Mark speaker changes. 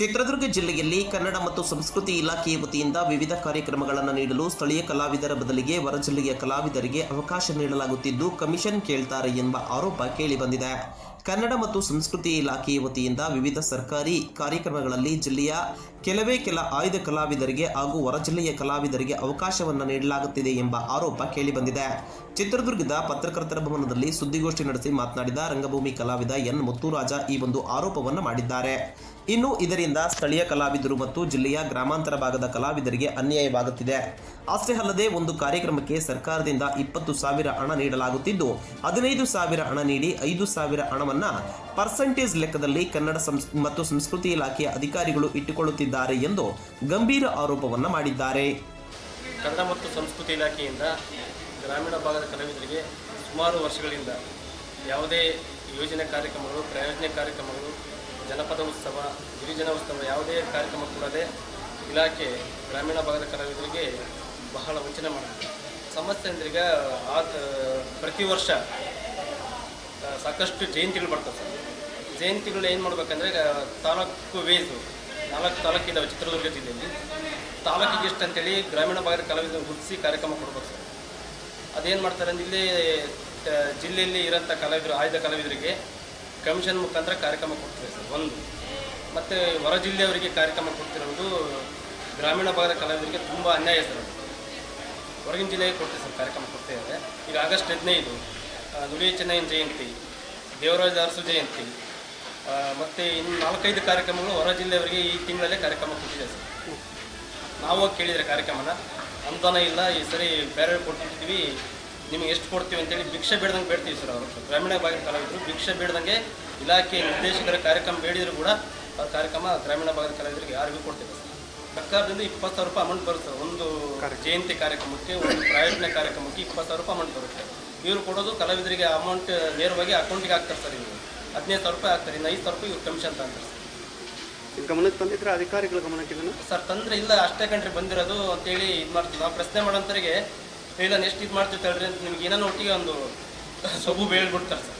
Speaker 1: ಚಿತ್ರದುರ್ಗ ಜಿಲ್ಲೆಯಲ್ಲಿ ಕನ್ನಡ ಮತ್ತು ಸಂಸ್ಕೃತಿ ಇಲಾಖೆಯ ವತಿಯಿಂದ ವಿವಿಧ ಕಾರ್ಯಕ್ರಮಗಳನ್ನು ನೀಡಲು ಸ್ಥಳೀಯ ಕಲಾವಿದರ ಬದಲಿಗೆ ಹೊರ ಜಿಲ್ಲೆಯ ಕಲಾವಿದರಿಗೆ ಅವಕಾಶ ನೀಡಲಾಗುತ್ತಿದ್ದು, ಕಮಿಷನ್ ಕೇಳ್ತಾರೆ ಎಂಬ ಆರೋಪ ಕೇಳಿಬಂದಿದೆ. ಕನ್ನಡ ಮತ್ತು ಸಂಸ್ಕೃತಿ ಇಲಾಖೆಯ ವತಿಯಿಂದ ವಿವಿಧ ಸರ್ಕಾರಿ ಕಾರ್ಯಕ್ರಮಗಳಲ್ಲಿ ಜಿಲ್ಲೆಯ ಕೆಲವೇ ಕೆಲ ಆಯ್ದ ಕಲಾವಿದರಿಗೆ ಹಾಗೂ ಹೊರ ಜಿಲ್ಲೆಯ ಕಲಾವಿದರಿಗೆ ಅವಕಾಶವನ್ನು ನೀಡಲಾಗುತ್ತಿದೆ ಎಂಬ ಆರೋಪ ಕೇಳಿಬಂದಿದೆ. ಚಿತ್ರದುರ್ಗದ ಪತ್ರಕರ್ತರ ಭವನದಲ್ಲಿ ಸುದ್ದಿಗೋಷ್ಠಿ ನಡೆಸಿ ಮಾತನಾಡಿದ ರಂಗಭೂಮಿ ಕಲಾವಿದ ಎನ್ ಮುತ್ತುರಾಜ ಈ ಒಂದು ಆರೋಪವನ್ನು ಮಾಡಿದ್ದಾರೆ. ಇನ್ನು ಇದರಿಂದ ಸ್ಥಳೀಯ ಕಲಾವಿದರು ಮತ್ತು ಜಿಲ್ಲೆಯ ಗ್ರಾಮಾಂತರ ಭಾಗದ ಕಲಾವಿದರಿಗೆ ಅನ್ಯಾಯವಾಗುತ್ತಿದೆ. ಅಷ್ಟೇ ಅಲ್ಲದೆ ಒಂದು ಕಾರ್ಯಕ್ರಮಕ್ಕೆ ಸರ್ಕಾರದಿಂದ ಇಪ್ಪತ್ತು ಸಾವಿರ ಹಣ ನೀಡಲಾಗುತ್ತಿದ್ದು, ಹದಿನೈದು ಸಾವಿರ ಹಣ ನೀಡಿ ಐದು ಸಾವಿರ ಹಣವನ್ನ ಪರ್ಸೆಂಟೇಜ್ ಲೆಕ್ಕದಲ್ಲಿ ಕನ್ನಡ ಮತ್ತು ಸಂಸ್ಕೃತಿ ಇಲಾಖೆಯ ಅಧಿಕಾರಿಗಳು ಇಟ್ಟುಕೊಳ್ಳುತ್ತಿದ್ದಾರೆ ಎಂದು ಗಂಭೀರ ಆರೋಪವನ್ನು ಮಾಡಿದ್ದಾರೆ.
Speaker 2: ಕನ್ನಡ ಮತ್ತು ಸಂಸ್ಕೃತಿ ಇಲಾಖೆಯಿಂದ ಗ್ರಾಮೀಣ ಭಾಗದ ಕಲಾವಿದರಿಗೆ ಸುಮಾರು ವರ್ಷಗಳಿಂದ ಯಾವುದೇ ಯೋಜನೆ ಕಾರ್ಯಕ್ರಮಗಳು, ಪ್ರಯೋಜನ ಕಾರ್ಯಕ್ರಮಗಳು, ಜನಪದ ಉತ್ಸವ, ಗಿರಿಜನ ಉತ್ಸವ ಯಾವುದೇ ಕಾರ್ಯಕ್ರಮ ಕೊಡದೆ ಇಲಾಖೆ ಗ್ರಾಮೀಣ ಭಾಗದ ಕಲಾವಿದರಿಗೆ ಬಹಳ ವಂಚನೆ ಮಾಡುತ್ತೆ ಸಮಸ್ಯೆ ಅಂದ್ರೆ ಈಗ ಆ, ಪ್ರತಿ ವರ್ಷ ಸಾಕಷ್ಟು ಜಯಂತಿಗಳು ಬರ್ತವೆ ಸರ್. ಜಯಂತಿಗಳು ಏನು ಮಾಡ್ಬೇಕಂದ್ರೆ ತಾಲೂಕು ವೇಸು ನಾಲ್ಕು ತಾಲೂಕು ಚಿತ್ರದುರ್ಗ ಜಿಲ್ಲೆಯಲ್ಲಿ ತಾಲೂಕಿಗೆ ಎಷ್ಟು ಅಂತೇಳಿ ಗ್ರಾಮೀಣ ಭಾಗದ ಕಲಾವಿದರು ಗುರುತಿಸಿ ಕಾರ್ಯಕ್ರಮ ಕೊಡ್ಬೇಕು ಸರ್. ಅದೇನು ಮಾಡ್ತಾರೆ ಅಂದ್ರೆ ಇಲ್ಲಿ ಜಿಲ್ಲೆಯಲ್ಲಿ ಇರೋಂಥ ಕಲಾವಿದರು, ಆಯ್ದ ಕಲಾವಿದರಿಗೆ ಕಮಿಷನ್ ಮುಖಾಂತರ ಕಾರ್ಯಕ್ರಮ ಕೊಡ್ತಾರೆ ಸರ್, ಒಂದು. ಮತ್ತು ಹೊರ ಜಿಲ್ಲೆಯವರಿಗೆ ಕಾರ್ಯಕ್ರಮ ಕೊಡ್ತಿರೋದು ಗ್ರಾಮೀಣ ಭಾಗದ ಕಲಾವಿದರಿಗೆ ತುಂಬ ಅನ್ಯಾಯ ಸರ್ ಹೊರಗಿನ ಜಿಲ್ಲೆಗೆ ಕೊಡ್ತೀವಿ ಸರ್, ಕಾರ್ಯಕ್ರಮ ಕೊಡ್ತಿದ್ದಾರೆ ಈಗ ಆಗಸ್ಟ್ ಹದಿನೈದು ದುಡಿಯ ಚೆನ್ನೈನ ಜಯಂತಿ. ದೇವರಾಜ ಅರಸು ಜಯಂತಿ. ಮತ್ತು ಇನ್ನು ನಾಲ್ಕೈದು ಕಾರ್ಯಕ್ರಮಗಳು ಹೊರ ಜಿಲ್ಲೆಯವರಿಗೆ ಈ ತಿಂಗಳಲ್ಲೇ ಕಾರ್ಯಕ್ರಮ ಕೊಟ್ಟಿದೆ ಸರ್. ನಾವು ಕೇಳಿದರೆ ಕಾರ್ಯಕ್ರಮನ. ಅನುದಾನ ಇಲ್ಲ ಈ ಸರಿ ಬೇರೆ ಕೊಟ್ಟಿರ್ತೀವಿ. ನಿಮಗೆ ಎಷ್ಟು ಕೊಡ್ತೀವಿ ಅಂತೇಳಿ ಭಿಕ್ಷೆ ಬೇಡ್ದಂಗೆ ಬೇಡ್ತೀವಿ ಸರ್ ಅವರು. ಗ್ರಾಮೀಣ ಭಾಗದ ಕಲಾವಿದರು ಭಿಕ್ಷೆ ಬೇಡ್ದಂಗೆ ಇಲಾಖೆ ನಿರ್ದೇಶಕರ ಕಾರ್ಯಕ್ರಮ ಬೇಡಿದ್ರು ಕೂಡ ಆ ಕಾರ್ಯಕ್ರಮ ಗ್ರಾಮೀಣ ಭಾಗದ ಕಲಾವಿದರಿಗೆ ಯಾರಿಗೂ ಕೊಡ್ತೀವಿ ಸರ್. ಸರ್ಕಾರದಿಂದ ಇಪ್ಪತ್ತು ಸಾವಿರ ರೂಪಾಯಿ ಅಮೌಂಟ್ ಬರುತ್ತೆ ಒಂದು ಜಯಂತಿ ಕಾರ್ಯಕ್ರಮಕ್ಕೆ ಒಂದು ಪ್ರಾಯೋಜನ ಕಾರ್ಯಕ್ರಮಕ್ಕೆ ಇಪ್ಪತ್ತು ಸಾವಿರ ರೂಪಾಯಿ ಅಮೌಂಟ್ ಬರುತ್ತೆ. ಇವರು ಕೊಡೋದು ಕಲಾವಿದರಿಗೆ ಅಮೌಂಟ್ ನೇರವಾಗಿ ಅಕೌಂಟಿಗೆ ಹಾಕ್ತಾರೆ ಸರ್ ಇವರು. ಹದಿನೈದು ಸಾವಿರ ರೂಪಾಯಿ ಹಾಕ್ತಾರೆ ಇನ್ನು ಐದು ಸಾವಿರ ರೂಪಾಯಿ ಇವ್ರು ಕಮಿಷನ್ ತಗೊಂತಾರೆ ಸರ್.
Speaker 3: ಇದು ಗಮನಕ್ಕೆ ತಂದಿದ್ರೆ ಅಧಿಕಾರಿಗಳ ಗಮನಕ್ಕೆ ಇದನ್ನು?
Speaker 2: ಸರ್ ತಂದ್ರೆ ಇಲ್ಲ ಅಷ್ಟೇ ಕಂಡ್ರಿ ಬಂದಿರೋದು ಅಂತೇಳಿ ಇದು ಮಾಡ್ತೀವಿ. ನಾವು ಪ್ರಶ್ನೆ ಮಾಡೋಂಥರಿಗೆ ಇಲ್ಲ ಎಷ್ಟು ಇದು ಮಾಡ್ತೀವಿ ತಡ್ರಿ ಅಂತ ನಿಮ್ಗೆ ಏನೋ ಒಟ್ಟಿಗೆ ಒಂದು ಸೊಬು ಬೇಳ್ಬಿಡ್ತಾರೆ ಸರ್.